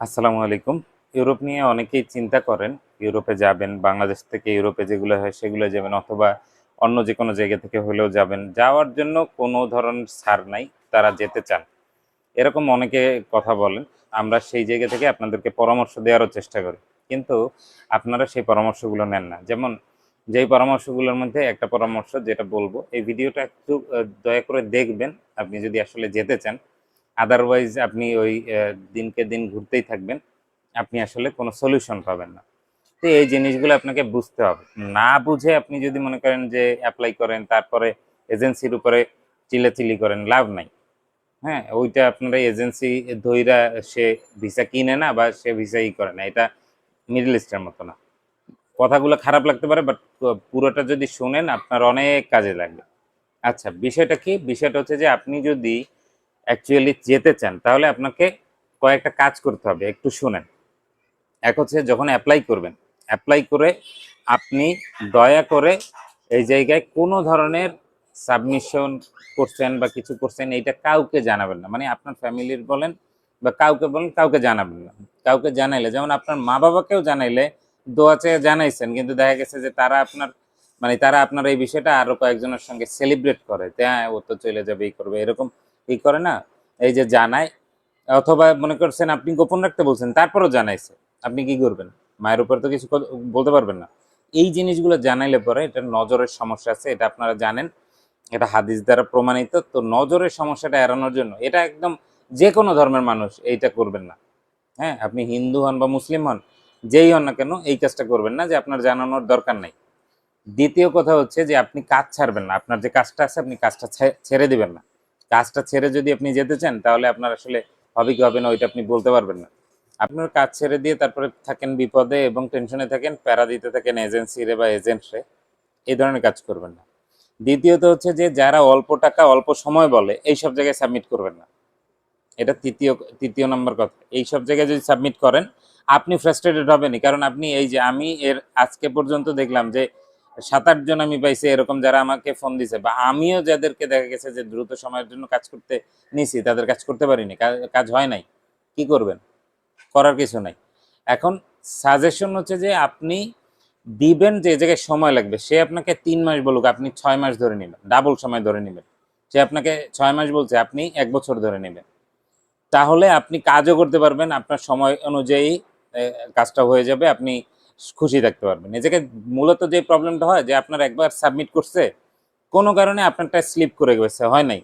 আসসালামু আলাইকুম। ইউরোপ নিয়ে অনেকেই চিন্তা করেন, ইউরোপে যাবেন, বাংলাদেশ থেকে ইউরোপে যেগুলো হয় সেগুলো যাবেন অথবা অন্য যে কোনো জায়গা থেকে হলেও যাবেন। যাওয়ার জন্য কোনো ধরনের ছাড় নাই, তারা যেতে চান। এরকম অনেকে কথা বলেন, আমরা সেই জায়গা থেকে আপনাদেরকে পরামর্শ দেওয়ারও চেষ্টা করি। কিন্তু আপনারা সেই পরামর্শগুলো নেন না। যেমন যেই পরামর্শগুলোর মধ্যে একটা পরামর্শ যেটা বলব, এই ভিডিওটা একটু দয়া করে দেখবেন, আপনি যদি আসলে যেতে চান আদারওয়াইজ আপনি ওই দিনকে দিন ঘুরতেই থাকবেন। আপনি আসলে কোনো সলিউশন পাবেন না। তো এই জিনিসগুলো আপনাকে বুঝতে হবে। না বুঝে আপনি যদি মনে করেন যে অ্যাপ্লাই করেন, তারপরে এজেন্সির উপরে চিলাচিলি করেন, লাভ নাই। হ্যাঁ ওইটা আপনারা এজেন্সি ধইরা সে ভিসা কিনে না বা সে ভিসা ই করে না। এটা মিডল ইস্টের মতো না। কথাগুলো খারাপ লাগতে পারে বাট পুরোটা যদি শুনেন, আপনার অনেক কাজে লাগবে। আচ্ছা বিষয়টা কি? বিষয়টা হচ্ছে যে আপনি যদি অ্যাকচুয়ালি যেতে চান, তাহলে আপনাকে কয়েকটা কাজ করতে হবে, একটু শুনেন। এক হচ্ছে যখন অ্যাপ্লাই করবেন অ্যাপ্লাই করে আপনি দয়া করে এই জায়গায় কোনো ধরনের সাবমিশন করছেন বা কিছু করছেন, এইটা কাউকে জানাবেন না। মানে আপনার ফ্যামিলির বলেন বা কাউকে বলেন, কাউকে জানাবেন না। কাউকে জানাইলে, যেমন আপনার মা বাবাকেও জানাইলে দোয়া চেয়ে জানাইছেন, কিন্তু দেখা গেছে যে তারা আপনার মানে তারা আপনার এই বিষয়টা আরও কয়েকজনের সঙ্গে সেলিব্রেট করে হ্যাঁ ও তো চলে যাবে, এই করবে। এরকম ই করে না? এই যে জানায়, অথবা মনে করছেন আপনি গোপন রাখতে বলছেন, তারপরও জানাইছে। আপনি কি করবেন? মায়ের উপর তো কিছু বলতে পারবেন না। এই জিনিসগুলো জানাইলে পরে এটা নজরের সমস্যা আছে, এটা আপনারা জানেন। এটা হাদিস দ্বারা প্রমাণিত, তো নজরের সমস্যাটা এড়ানোর জন্য। এটা একদম যে কোনো ধর্মের মানুষ এইটা করবেন না। হ্যাঁ আপনি হিন্দু হন বা মুসলিম হন, যেই হন না কেন, এই কাজটা করবেন না যে আপনার জানানোর দরকার নাই। দ্বিতীয় কথা হচ্ছে যে আপনি কাজ ছাড়বেন না, আপনার যে কাজটা আছে আপনি কাজটা ছেড়ে দিবেন না। কাজটা ছেড়ে যদি আপনি যেতে চান, তাহলে আপনার আসলে হবে কি হবে না, ওইটা আপনি বলতে পারবেন না। আপনার কাজ ছেড়ে দিয়ে তারপরে থাকেন বিপদে এবং টেনশনে থাকেন, প্যারা দিতে থাকেন এজেন্সিরে বা এজেন্টরে এই ধরনের কাজ করবেন না। দ্বিতীয়ত হচ্ছে যে, যারা অল্প টাকা, অল্প সময় বলে এই সব জায়গায় সাবমিট করবেন না। এটা তৃতীয় তৃতীয় নম্বর কথা। এই সব জায়গায় যদি সাবমিট করেন, আপনি ফ্রাস্ট্রেটেড হবেনই। কারণ আপনি এই যে, আমি এর আজকে পর্যন্ত দেখলাম যে সাত আট জন আমি পাইছি, এরকম যারা আমাকে ফোন দিছে বা আমিও যাদেরকে দেখা গেছে যে দ্রুত সময়ের জন্য কাজ করতে নিছি, তাদের কাজ করতে পারিনি কাজ হয় নাই, কি করবেন? করার কিছু নাই। এখন সাজেশন হচ্ছে যে আপনি দিবেন যে জায়গায় সময় লাগবে, সে আপনাকে তিন মাস বলুক, আপনি ছয় মাস ধরে নেবেন ডাবল সময় ধরে নেবেন। সে আপনাকে ছয় মাস বলছে, আপনি এক বছর ধরে নেবেন। তাহলে আপনি কাজও করতে পারবেন, আপনার সময় অনুযায়ী কাজটা হয়ে যাবে, আপনি খুশি থাকতে পারবেন জায়গায় মূলত যে প্রবলেমটা হয়, যে আপনার একবার সাবমিট করছে, কোনো কারণে আপনারটা স্লিপ করে গেছে, হয় নাই।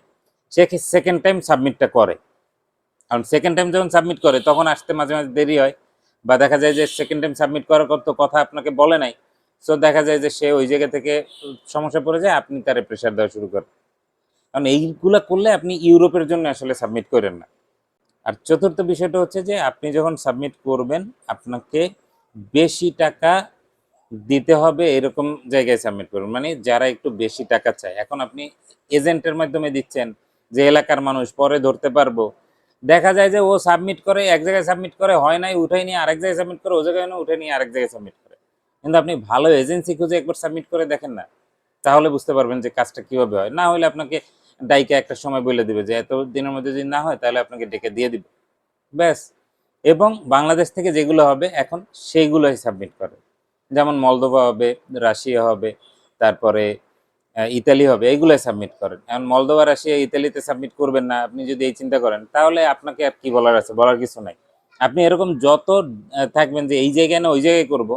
সে সেকেন্ড টাইম সাবমিটটা করে। কারণ সেকেন্ড টাইম যখন সাবমিট করে, তখন আসতে মাঝে মাঝে দেরি হয় বা দেখা যায় যে সেকেন্ড টাইম সাবমিট করার কত কথা আপনাকে বলে নাই। সো দেখা যায় যে সে ওই জায়গা থেকে সমস্যা পড়ে যায়, আপনি তারে প্রেশার দেওয়া শুরু করেন। কারণ এইগুলা করলে আপনি ইউরোপের জন্য আসলে সাবমিট করেন না। আর চতুর্থ বিষয়টা হচ্ছে যে, আপনি যখন সাবমিট করবেন, আপনাকে বেশি টাকা দিতে হবে এরকম জায়গায় সাবমিট করবেন মানে যারা একটু বেশি টাকা চায়। এখন আপনি এজেন্টের মাধ্যমে দিচ্ছেন যে এলাকার মানুষ, পরে ধরতে পারব। দেখা যায় যে ও সাবমিট করে, এক জায়গায় সাবমিট করে, হয় নাই উঠাই নিয়ে আরেক জায়গায় সাবমিট করে, ও জায়গায় না উঠে নিয়ে আরেক জায়গায় সাবমিট করে। কিন্তু আপনি ভালো এজেন্সি খুঁজে একবার সাবমিট করে দেখেন না, তাহলে বুঝতে পারবেন যে কাজটা কীভাবে হয়। না হলে আপনাকে ডাইকে একটা সময় বলে দিবে যে, এত দিনের মধ্যে যদি না হয়, তাহলে আপনাকে ডেকে দিয়ে দিবে। ব্যাস। এবং বাংলাদেশ থেকে যেগুলো হবে, এখন সেইগুলোই সাবমিট করে। যেমন মলদোভা হবে, রাশিয়া হবে, তারপরে ইতালি হবে এইগুলোই সাবমিট করেন। এখন মলদোভা, রাশিয়া, ইতালিতে সাবমিট করবেন না, আপনি যদি এই চিন্তা করেন, তাহলে আপনাকে আর কি বলার আছে? বলার কিছু নাই। আপনি এরকম যত থাকবেন যে এই জায়গায় না ওই জায়গায় করব,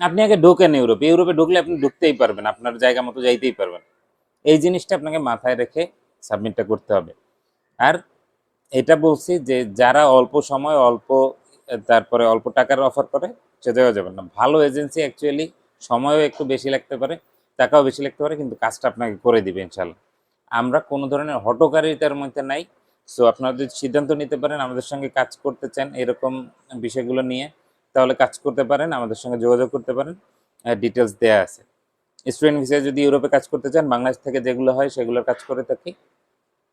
আপনি আগে ঢোকেন ইউরোপে। ইউরোপে ঢুকলে আপনি ঢুকতেই পারবেন, আপনার জায়গা মতো যাইতেই পারবেন। এই জিনিসটা আপনাকে মাথায় রেখে সাবমিটটা করতে হবে। আর এটা বলছি যে যারা অল্প সময়, অল্প, তারপরে অল্প টাকার অফার করে, সে জায়গায় যাবেন না। ভালো এজেন্সি অ্যাকচুয়ালি সময়ও একটু বেশি লাগতে পারে, টাকাও বেশি লাগতে পারে, কিন্তু কাজটা আপনাকে করে দিবে ইনশাল্লাহ আমরা কোনো ধরনের হটকারিতার মধ্যে নাই। সো আপনারা যদি সিদ্ধান্ত নিতে পারেন, আমাদের সঙ্গে কাজ করতে চান এরকম বিষয়গুলো নিয়ে, তাহলে কাজ করতে পারেন, আমাদের সঙ্গে যোগাযোগ করতে পারেন। ডিটেলস দেয়া আছে। স্টুডেন্ট ভিসায় যদি ইউরোপে কাজ করতে চান, বাংলাদেশ থেকে যেগুলো হয় সেগুলোর কাজ করে থাকি।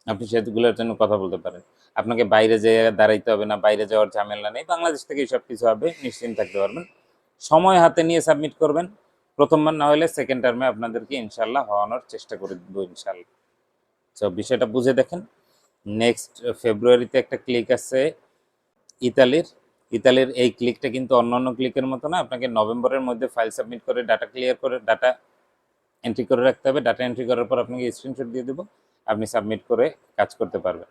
আপনি সেগুলোর জন্য কথা বলতে পারেন। আপনাকে বাইরে যেয়ে দাঁড়াইতে হবে না, বাইরে যাওয়ার ঝামেলা নেই। বাংলাদেশ থেকেই সব কিছু হবে, নিশ্চিন্ত থাকতে পারবেন। সময় হাতে নিয়ে সাবমিট করবেন। প্রথমবার না হলে সেকেন্ড টার্মে আপনাদেরকে ইনশাল্লাহ হওয়ানোর চেষ্টা করে দেবো ইনশাল্লাহ তো বিষয়টা বুঝে দেখেন। নেক্সট ফেব্রুয়ারিতে একটা ক্লিক আছে ইতালির। ইতালির এই ক্লিকটা কিন্তু অন্য অন্য ক্লিকের মতো না। আপনাকে নভেম্বরের মধ্যে ফাইল সাবমিট করে ডাটা ক্লিয়ার করে ডাটা এন্ট্রি করে রাখতে হবে। ডাটা এন্ট্রি করার পর আপনাকে স্ক্রিনশট দিয়ে দেবো। আপনি সাবমিট করে কাজ করতে পারবেন।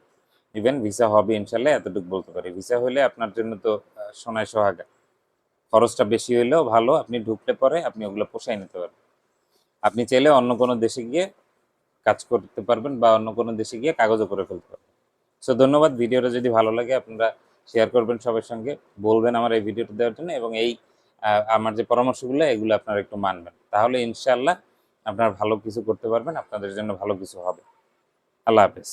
ইভেন ভিসা হবে ইনশাল্লাহ, এতটুকু বলতে পারি। ভিসা হলে আপনার জন্য তো সোনায় সোহাগা। খরচটা বেশি হইলেও ভালো, আপনি ঢুকলে পরে আপনি ওগুলো পোষায় নিতে পারবেন। আপনি চাইলে অন্য কোনো দেশে গিয়ে কাজ করতে পারবেন বা অন্য কোনো দেশে গিয়ে কাগজও করে ফেলতে পারবেন। সো ধন্যবাদ। ভিডিওটা যদি ভালো লাগে, আপনারা শেয়ার করবেন সবার সঙ্গে। বলবেন আমার এই ভিডিওটা দেওয়ার জন্য এবং এই আমার যে পরামর্শগুলো, এগুলো আপনারা একটু মানবেন। তাহলে ইনশাল্লাহ আপনারা ভালো কিছু করতে পারবেন, আপনাদের জন্য ভালো কিছু হবে। আল্লাহ হাফেজ